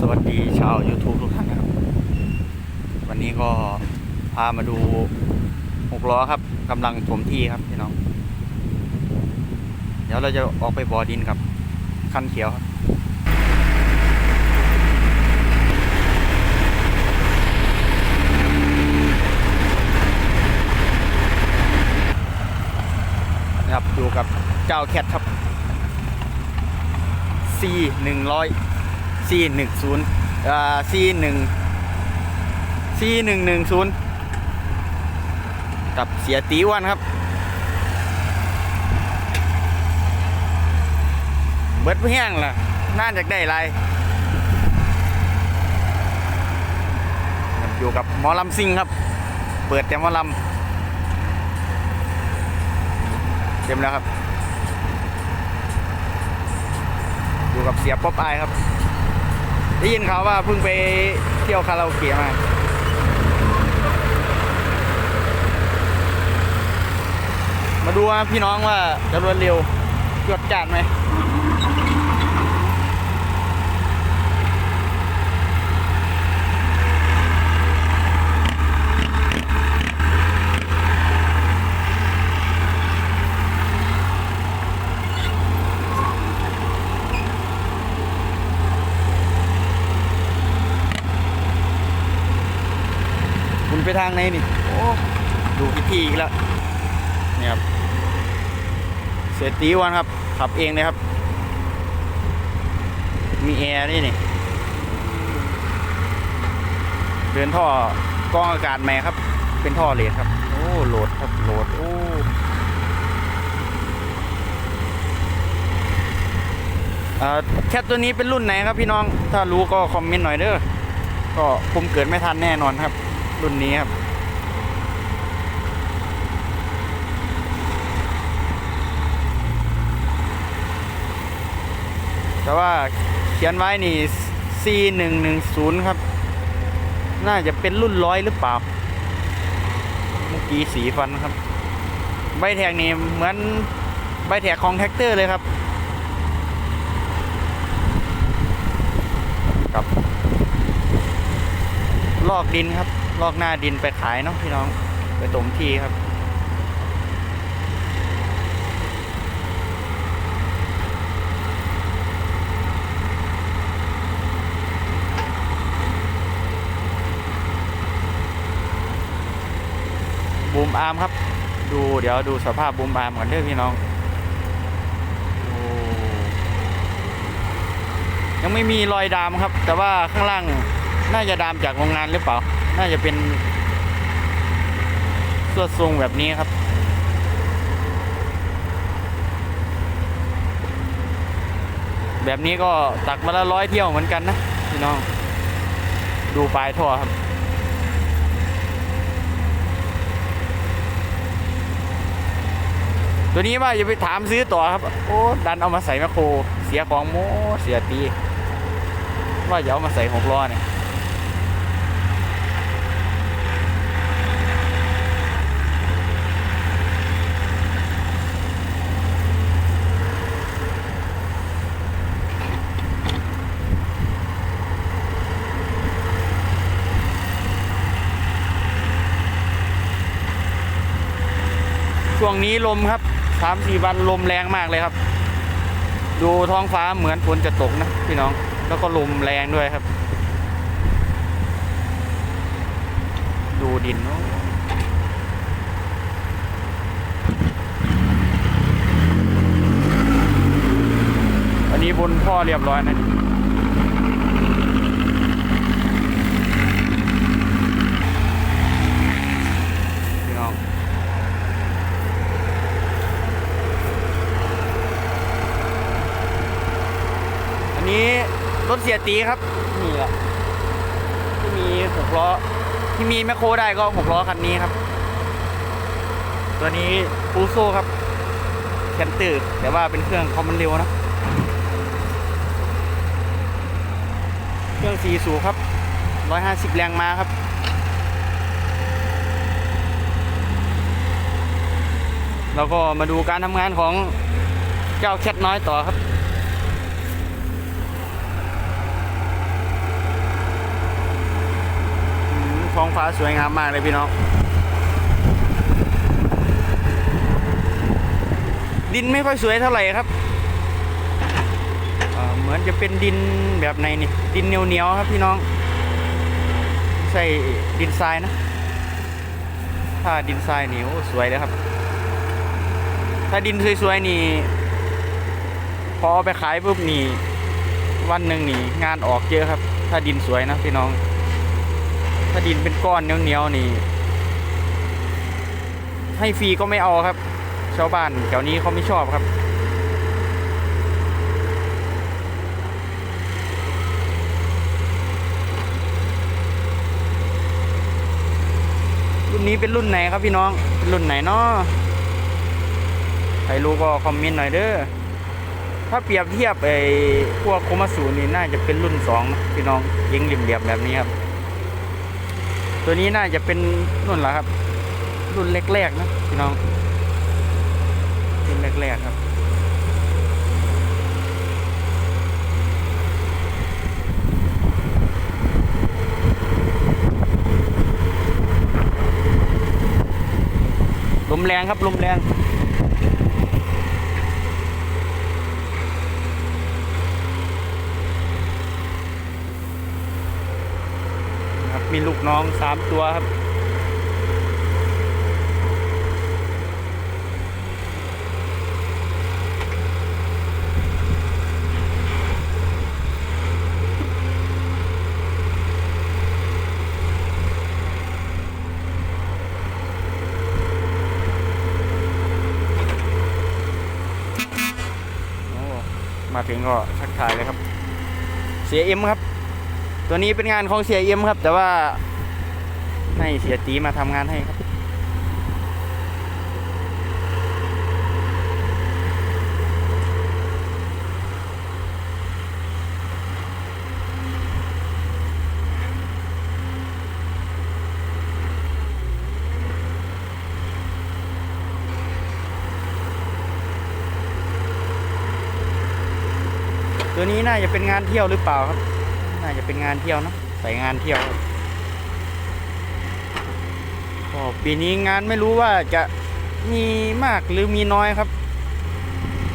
สวัสดีชาว YouTube ทุกท่านครับ วันนี้ก็พามาดูหกล้อครับกำลังถมที่ครับพี่น้อง เดี๋ยวเราจะออกไปบ่อดินครับ คันเขียวครับนะครับอยู่กับเจ้าแคทครับ C 1 0 0 ซีหนึ่งศูนย์อ่าซีหนึ่งซีหนึ่งหนึ่งศูนย์กับเสียตีวันครับ เบิดเพี้ยงล่ะ น่าจะได้ไรอยู่กับมอลำซิงครับ เปิดเต็มมอลำเต็มแล้วครับ อยู่กับเสียป๊อปอายครับ ได้ยินเขาว่าเพิ่งไปเที่ยวคาราโอเกะมามาดูว่าพี่น้องว่าจะรวดเร็วจวดจัดไหม ไปทางไหนนี่ โอ้ดูพิธีอีกแล้วเนี่ยครับเศรษฐีวันครับ ขับเองเลยครับ มีแอร์นี่นี่ เดินท่อกรองอากาศแม่ครับ เป็นท่อเลดครับ โอ้โหลดครับโหลดโอ้อ่อแคทตัวนี้เป็นรุ่นไหนครับพี่น้อง ถ้ารู้ก็คอมเมนต์หน่อยเด้อ ก็ผมเกิดไม่ทันแน่นอนครับ รุ่นนี้ครับ แต่ว่าเขียนไว้นี่ C หนึ่งหนึ่งศูนย์ครับ น่าจะเป็นรุ่นร้อยหรือเปล่า เมื่อกี้สีฟันครับ ใบแท็กนี่เหมือนใบแท็กของแท็กเตอร์เลยครับครับลอกดินครับ ลอกหน้าดินไปขายเนาะพี่น้องไปตมที่ครับ บูมอาร์มครับ ดูเดี๋ยวดูสภาพบูมอาร์มกันเด้อพี่น้องอยังไม่มีรอยดามครับ แต่ว่าข้างล่างน่าจะดามจากโรงงานหรือเปล่า น่าจะเป็นสวดทรงแบบนี้ครับ แบบนี้ก็ตักมาละร้อยเที่ยวเหมือนกันนะพี่น้อง ดูปลายท่อครับตัวนี้ว่าอย่าไปถามซื้อต่อครับ โอ้ดันเอามาใส่แมคโคร เสียของโมเสียตี ว่าอย่าเอามาใส่หกล้อเนี่ย ช่วงนี้ลมครับสามสี่วันลมแรงมากเลยครับ ดูท้องฟ้าเหมือนฝนจะตกนะพี่น้อง แล้วก็ลมแรงด้วยครับ ดูดินโอ้อันนี้บนพ่อเรียบร้อยนะ พี่น้อง อันนี้ รถเสียตีครับ นี่แหละที่มีหกล้อที่มีแมคโครได้ก็หกล้อคันนี้ครับ ตัวนี้ฟูโซครับแคนตือแต่ว่าเป็นเครื่องคอมมันเร็วนะ เครื่องสี่สูบครับร้อยห้าสิบแรงม้าครับแล้วก็มาดูการทำงานของเจ้าแคทน้อยต่อครับ ท้องฟ้าสวยงามมากเลยพี่น้อง ดินไม่ค่อยสวยเท่าไหร่ครับเเหมือนจะเป็นดินแบบไหนนี่ ดินเหนียวๆครับพี่น้องไม่ใช่ดินทรายนะ ถ้าดินทรายนี่โอ้สวยเลยครับ ถ้าดินสวยๆนี่ พอเอาไปขายปุ๊บนี่ วันหนึ่งนี่งานออกเยอะครับ ถ้าดินสวยนะพี่น้อง ถ้าดินเป็นก้อนเนียวๆนี่ ให้ฟรีก็ไม่เอาครับ ชาวบ้านแถวนี้เขาไม่ชอบครับรุ่นนี้เป็นรุ่นไหนครับพี่น้องเป็นรุ่นไหนเนาะใครรู้ก็คอมเมนต์หน่อยเด้อ ถ้าเปรียบเทียบไอ้พวกโคมาสูนี่น่าจะเป็นรุ่นสองพี่น้องยิงเหลี่ยมๆแบบนี้ครับ ตัวนี้น่าจะเป็นรุ่นหละครับ รุ่นแรกๆนะพี่น้อง รุ่นแรกๆครับลมแรงครับลมแรง ครับ มีลูกน้องสามตัวครับโอ้มาถึงก็ทักทายเลยครับ เสียเอ็มครับ ตัวนี้เป็นงานของเสียเอ็มครับ แต่ว่าให้เสียตีมาทำงานให้ครับตัวนี้น่าจะเป็นงานเที่ยวหรือเปล่าครับ น่าจะเป็นงานเที่ยวเนอะใส่งานเที่ยวก็ปีนี้งานไม่รู้ว่าจะมีมากหรือมีน้อยครับ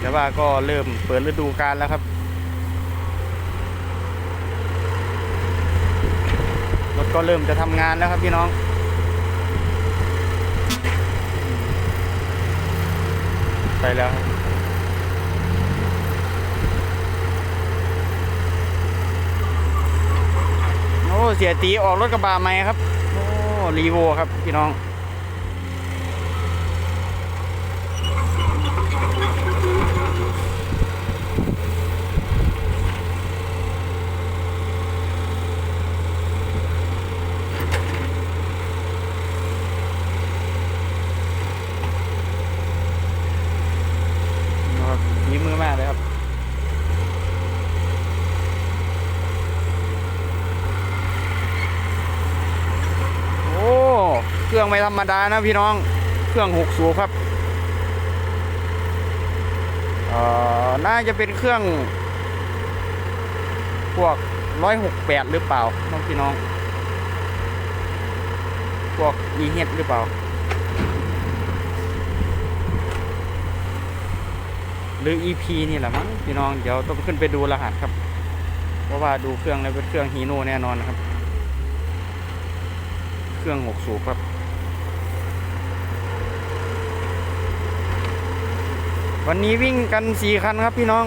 แต่ว่าก็เริ่มเปิดฤดูกาลแล้วครับรถก็เริ่มจะทำงานแล้วครับพี่น้องไปแล้วครับ โอ้ เสียตีออกรถกระบะไหมครับ โอ้รีโวครับพี่น้อง นะครับฝีมือมากเลยครับ โอ้ เครื่อง ไม่ธรรมดานะพี่น้อง เครื่องหกสูบครับเอ่อน่าจะเป็นเครื่อง พวกร้อยหกแปดหรือเปล่าน้องพี่น้อง พวกอีเฮ็ดหรือเปล่า หรือ EP นี่แหละมั้งพี่น้อง เดี๋ยวต้องขึ้นไปดูรหัสครับ เพราะว่าดูเครื่องแล้วเป็นเครื่องฮีโน่แน่นอนนะครับ เครื่องหกสูบครับ วันนี้วิ่งกันสี่คันครับพี่น้อง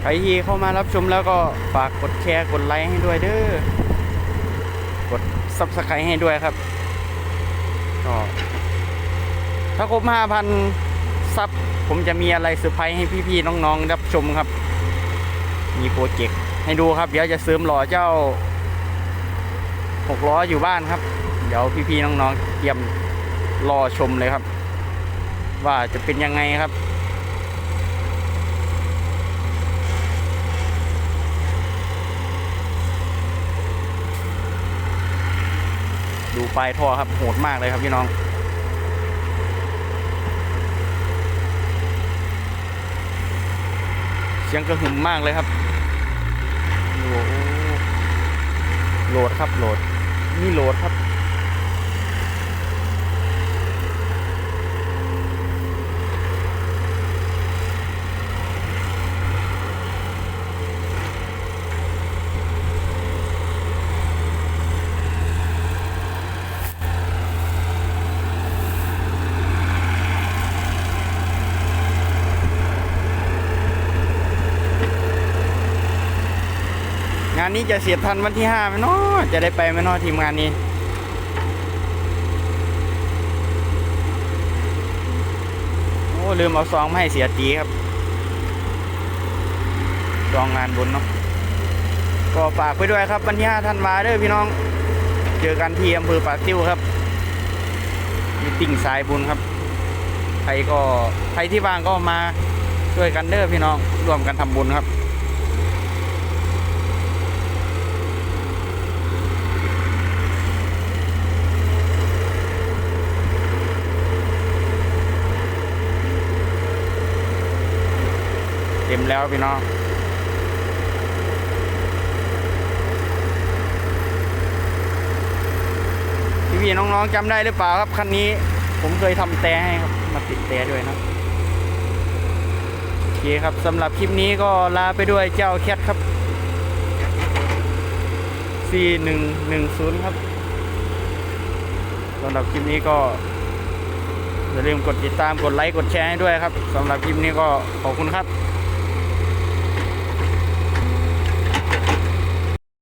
ใครที่เข้ามารับชมแล้วก็ฝากกดแชร์กดไลค์ให้ด้วยเด้อกดซับสไครต์ให้ด้วยครับก็ถ้าครบ5,000ซับผมจะมีอะไรเซอร์ไพรส์ให้พี่ๆน้องๆรับชมครับ มีโปรเจกต์ให้ดูครับ เดี๋ยวจะเสริมหล่อเจ้าหกล้ออยู่บ้านครับ เดี๋ยวพี่ๆน้องๆเตรียมรอชมเลยครับ ว่าจะเป็นยังไงครับ ดูปลายท่อครับโหดมากเลยครับพี่น้อง เสียงกระหึ่มมากเลยครับโอ้โหโหลดครับโหลดนี่โหลดครับานนี้จะเสียทันวันที่ห้าไหมเนาะจะได้ไปไหมเนาะทีมงานนี้ โอ้ลืมเอาซองมาให้เสียตีครับ ซองงานบุญเนาะ ก็ฝากไปด้วยครับวันที่ห้าธันวาเด้อพี่น้อง เจอกันที่อำเภอปากติ้วครับ มีติ่งสายบุญครับ ใครก็ใครที่ว่างก็มาช่วยกันเด้อพี่น้อง ร่วมกันทำบุญครับ ต็มแล้วพี่น้องพี่พี่ๆน้องๆจำได้หรือเปล่าครับคันนี้ผมเคยทำแต่ให้ครับมาติดแต่ด้วยนะโอเคครับสำหรับคลิปนี้ก็ลาไปด้วยเจ้าแคทครับ C110 ครับสำหรับคลิปนี้ก็อย่าลืมกดติดตามกดไลค์กดแชร์ให้ด้วยครับสำหรับคลิปนี้ก็ขอบคุณครับ